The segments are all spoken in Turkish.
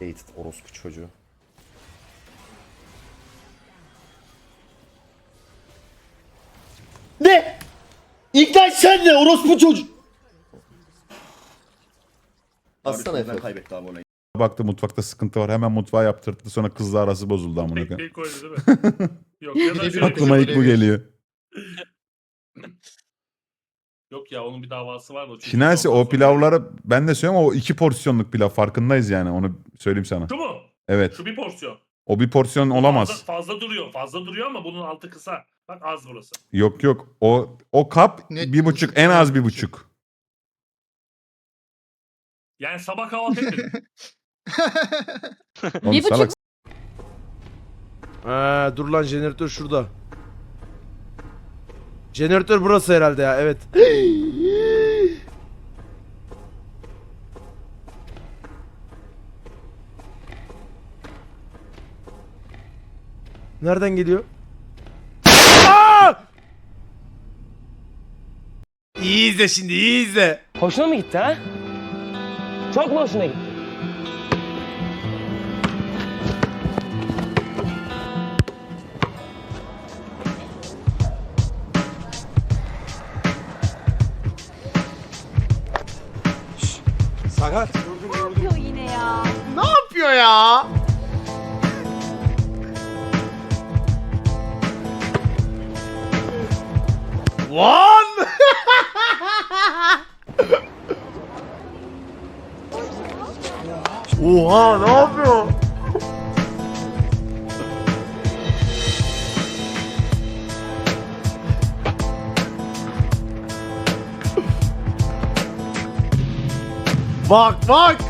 Hated orospu çocuğu. Ne? İlk sen ne orospu çocuk? Aslana Ben Efe. kaybetti abi onu. Baktı mutfakta sıkıntı var. Hemen mutfağı yaptırdı. Sonra kızla arası bozuldu amına koyayım. Tekniği koydu değil mi? Yok ya da şöyle Aklıma ilk bu geliyor. Yok ya onun bir davası var da. çocuk Şinasi ondan o sonra- pilavları ben de söylüyorum o iki porsiyonluk pilav farkındayız yani onu söyleyeyim sana. Şu mu? Evet. Şu bir porsiyon. O bir porsiyon olamaz. Fazla, fazla duruyor. Fazla duruyor ama bunun altı kısa. Bak az burası. Yok yok. O o kap Net bir buçuk en az bir buçuk. Yani sabah kahvaltı etmedim. Oğlum Bir buçuk salak Ha, dur lan jeneratör şurada. Jeneratör burası herhalde ya evet. Nereden geliyor? Aa! İyi izle şimdi iyi izle. Hoşuna mı gitti ha? Çok mu hoşuna gitti? yapıyor yine ya? Ne yapıyor ya? Lan! Oha ne yapıyor? Bak bak!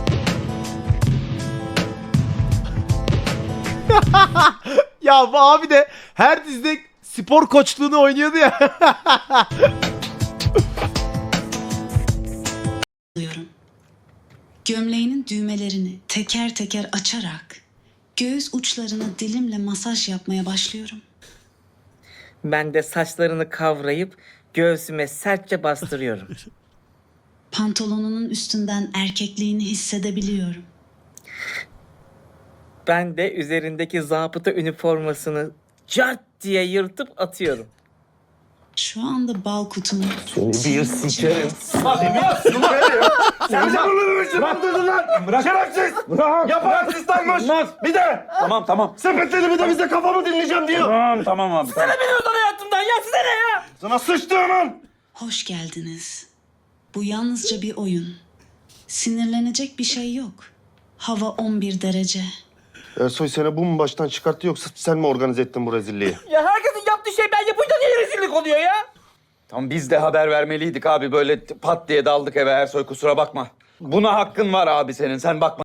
ya bu abi de her dizide spor koçluğunu oynuyordu ya. alıyorum. Gömleğinin düğmelerini teker teker açarak göğüs uçlarına dilimle masaj yapmaya başlıyorum. Ben de saçlarını kavrayıp göğsüme sertçe bastırıyorum. Pantolonunun üstünden erkekliğini hissedebiliyorum. Ben de üzerindeki zabıta üniformasını cart diye yırtıp atıyorum. Şu anda bal kutumu Bir sikerim. Tamam tamam. Sepetleri bir de bize kafamı dinleyeceğim diyor. Tamam tamam abi. Sana beni özel hayatımdan ya size ne ya? Sana sıçtı hemen. hoş geldiniz. Bu yalnızca bir oyun. Sinirlenecek bir şey yok. Hava 11 derece. Ersoy seni bu mu baştan çıkarttı yoksa sen mi organize ettin bu rezilliği? Ya herkesin yaptığı şey ben yapınca niye rezillik oluyor ya? Tam biz de haber vermeliydik abi. Böyle pat diye daldık eve Ersoy kusura bakma. Buna hakkın var abi senin. Sen bakma.